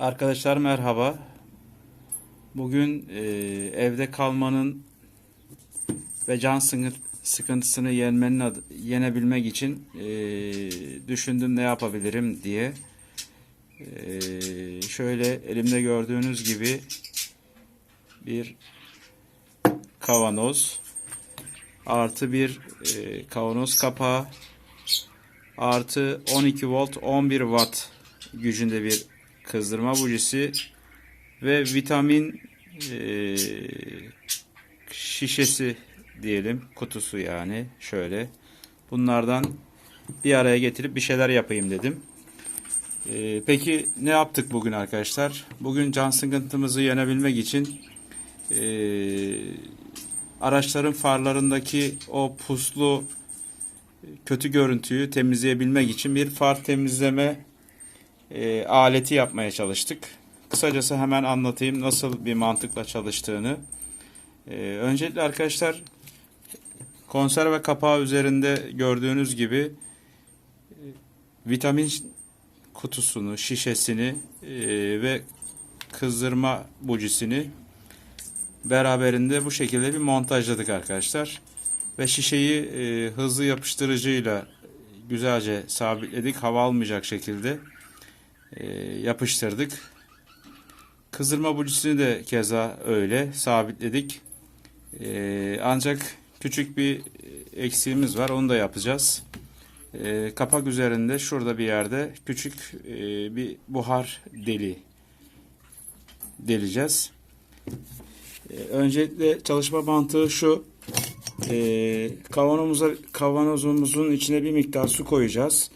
Arkadaşlar merhaba. Bugün e, evde kalmanın ve can sıkı- sıkıntısını yenmenin adı- yenebilmek için e, düşündüm ne yapabilirim diye. E, şöyle elimde gördüğünüz gibi bir kavanoz artı bir e, kavanoz kapağı artı 12 volt 11 watt gücünde bir kızdırma bujisi ve vitamin e, şişesi diyelim kutusu yani şöyle bunlardan bir araya getirip bir şeyler yapayım dedim. E, peki ne yaptık bugün arkadaşlar? Bugün can sıkıntımızı yenebilmek için e, araçların farlarındaki o puslu kötü görüntüyü temizleyebilmek için bir far temizleme e, aleti yapmaya çalıştık. Kısacası hemen anlatayım nasıl bir mantıkla çalıştığını. E, öncelikle arkadaşlar konserve kapağı üzerinde gördüğünüz gibi e, vitamin kutusunu, şişesini e, ve kızdırma bujisini beraberinde bu şekilde bir montajladık arkadaşlar. Ve şişeyi e, hızlı yapıştırıcıyla güzelce sabitledik. Hava almayacak şekilde yapıştırdık. Kızdırma bujisini de keza öyle sabitledik. E, ancak küçük bir eksiğimiz var. Onu da yapacağız. E, kapak üzerinde şurada bir yerde küçük e, bir buhar deli deleceğiz. E, öncelikle çalışma mantığı şu. E, kavanozumuzun içine bir miktar su koyacağız.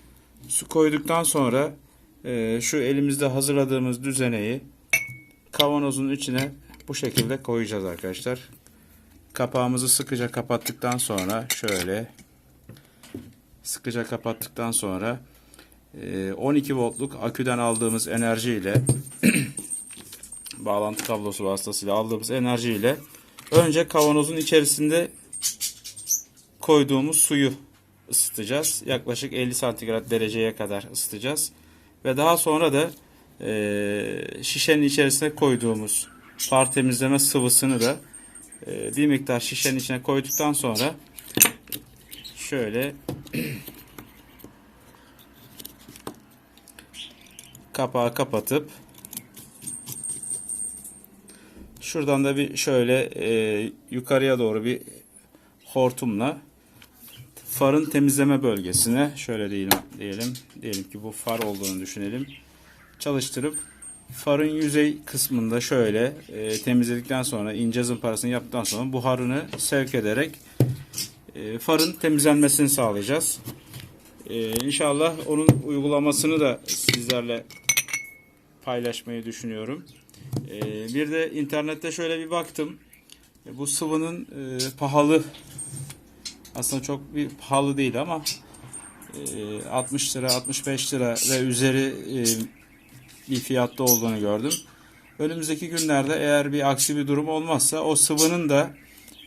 Su koyduktan sonra e, şu elimizde hazırladığımız düzeneyi kavanozun içine bu şekilde koyacağız arkadaşlar. Kapağımızı sıkıca kapattıktan sonra şöyle sıkıca kapattıktan sonra e, 12 voltluk aküden aldığımız enerjiyle bağlantı kablosu vasıtasıyla aldığımız enerjiyle önce kavanozun içerisinde koyduğumuz suyu ısıtacağız. Yaklaşık 50 santigrat dereceye kadar ısıtacağız. Ve daha sonra da e, şişenin içerisine koyduğumuz far temizleme sıvısını da e, bir miktar şişenin içine koyduktan sonra şöyle kapağı kapatıp şuradan da bir şöyle e, yukarıya doğru bir hortumla farın temizleme bölgesine şöyle diyelim, diyelim diyelim ki bu far olduğunu düşünelim çalıştırıp farın yüzey kısmında şöyle e, temizledikten sonra ince zımparasını yaptıktan sonra buharını sevk ederek e, farın temizlenmesini sağlayacağız. E, inşallah onun uygulamasını da sizlerle paylaşmayı düşünüyorum. E, bir de internette şöyle bir baktım. E, bu sıvının e, pahalı aslında çok bir pahalı değil ama e, 60 lira 65 lira ve üzeri e, bir fiyatta olduğunu gördüm. Önümüzdeki günlerde eğer bir aksi bir durum olmazsa o sıvının da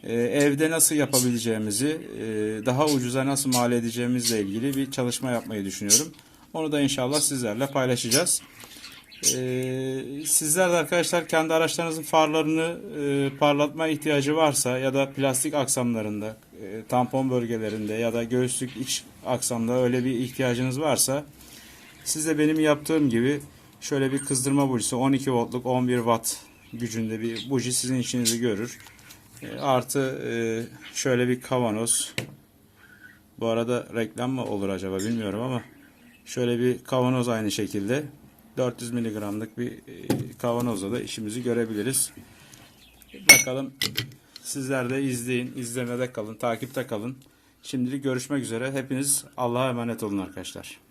e, evde nasıl yapabileceğimizi e, daha ucuza nasıl mal edeceğimizle ilgili bir çalışma yapmayı düşünüyorum. Onu da inşallah sizlerle paylaşacağız. Sizler de arkadaşlar kendi araçlarınızın farlarını e, parlatma ihtiyacı varsa ya da plastik aksamlarında, e, tampon bölgelerinde ya da göğüslük iç aksamda öyle bir ihtiyacınız varsa siz de benim yaptığım gibi şöyle bir kızdırma bujisi 12 voltluk 11 watt gücünde bir buji sizin işinizi görür. E, artı e, şöyle bir kavanoz. Bu arada reklam mı olur acaba bilmiyorum ama şöyle bir kavanoz aynı şekilde 400 miligramlık bir kavanozla da işimizi görebiliriz. Bakalım sizler de izleyin, izlemede kalın, takipte kalın. Şimdilik görüşmek üzere. Hepiniz Allah'a emanet olun arkadaşlar.